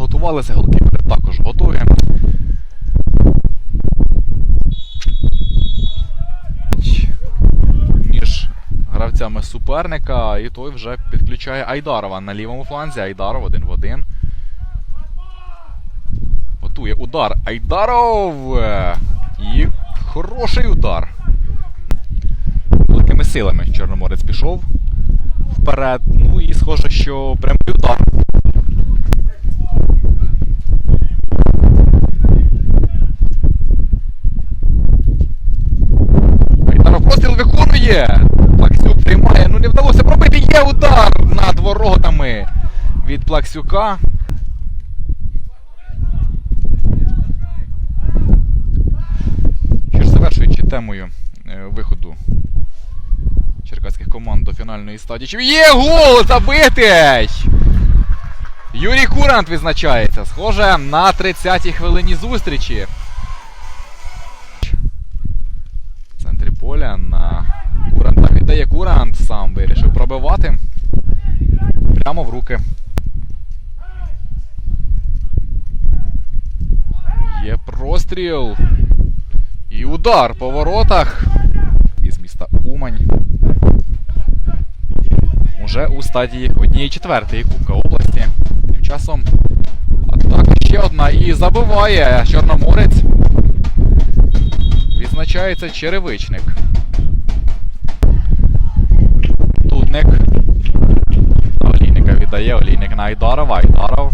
підготувалися, голкіпер також готові. Між гравцями суперника, і той вже підключає Айдарова на лівому фланзі. Айдаров один в один. Готує удар. Айдаров! І хороший удар. Великими силами Чорноморець пішов вперед. Ну і схоже, що прямий удар. Айдаров простріл виконує! Плаксюк приймає, ну не вдалося пробити. Є удар над від Плаксюка. Що ж завершуючи темою е, виходу черкаських команд до фінальної стадії. Є гол забитий! Юрій Курант відзначається. Схоже на 30-й хвилині зустрічі. В центрі поля на Куранта віддає Курант. Сам вирішив пробивати. Прямо в руки. Є простріл. І удар по воротах із міста Умань. Уже у стадії однієї четвертої Кубка області. Тим часом атака ще одна і забиває Чорноморець. Відзначається черевичник. Дудник. Олійника віддає Олійник на Айдарова. Айдаров.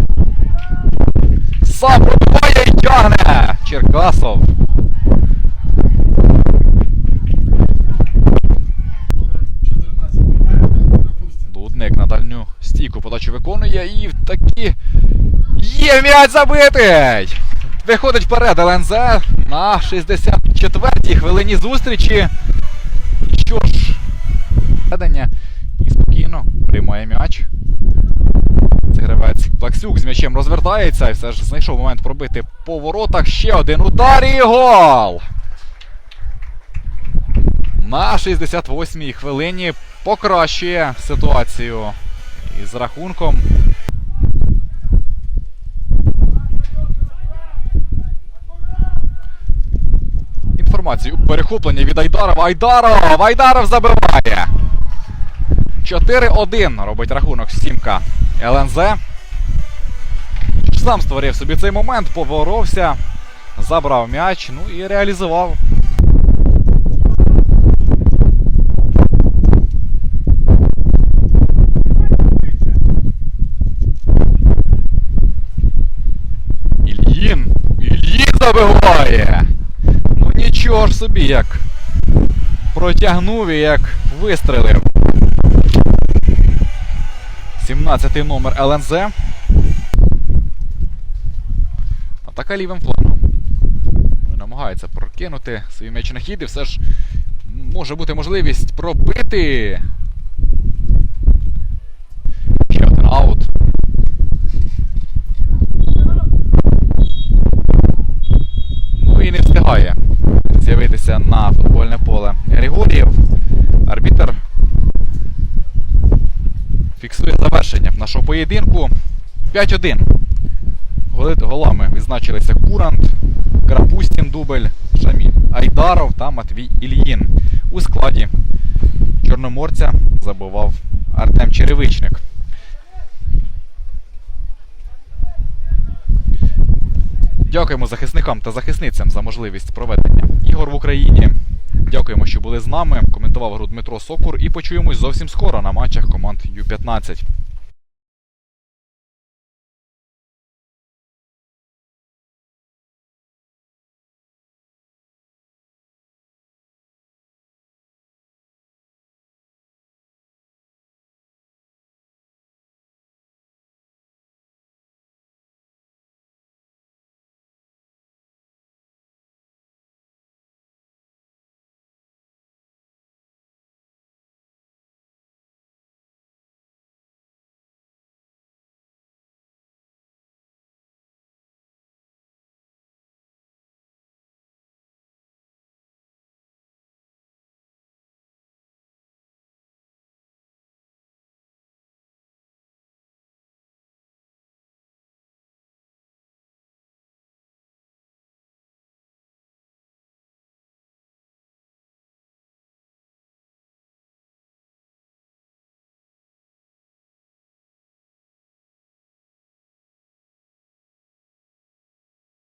Сам пробиває і тягне! Черкасов. Дудник на дальню стійку подачу виконує і такі. Є м'яч забитий! Виходить вперед ЛНЗ на 64-й хвилині зустрічі. Що ж, ведення і спокійно приймає м'яч. Гравець Плаксюк з м'ячем розвертається і все ж знайшов момент пробити по воротах. Ще один удар і гол! На 68-й хвилині покращує ситуацію із рахунком. Інформацію перехоплення від Айдарова. Айдаров! Айдаров забиває! 4-1 робить рахунок сімка ЛНЗ. Сам створив собі цей момент, поворовся, забрав м'яч, ну і реалізував. Ільїн! Ільїн забиває! Ну нічого ж собі як протягнув і як вистрелив. 17 номер ЛНЗ. Атака лівим флангом. Намагається прокинути свій м'яч на хід і все ж може бути можливість пробити. Ще один аут. Ну і не встигає з'явитися на футбольне поле Григорієв. Поєдинку. 5-1. Голи- Голами відзначилися Курант, Крапустін Дубль, Шаміль Айдаров та Матвій Ільїн. У складі Чорноморця забував Артем Черевичник. Дякуємо захисникам та захисницям за можливість проведення ігор в Україні. Дякуємо, що були з нами. Коментував гру Дмитро Сокур і почуємось зовсім скоро на матчах команд Ю-15.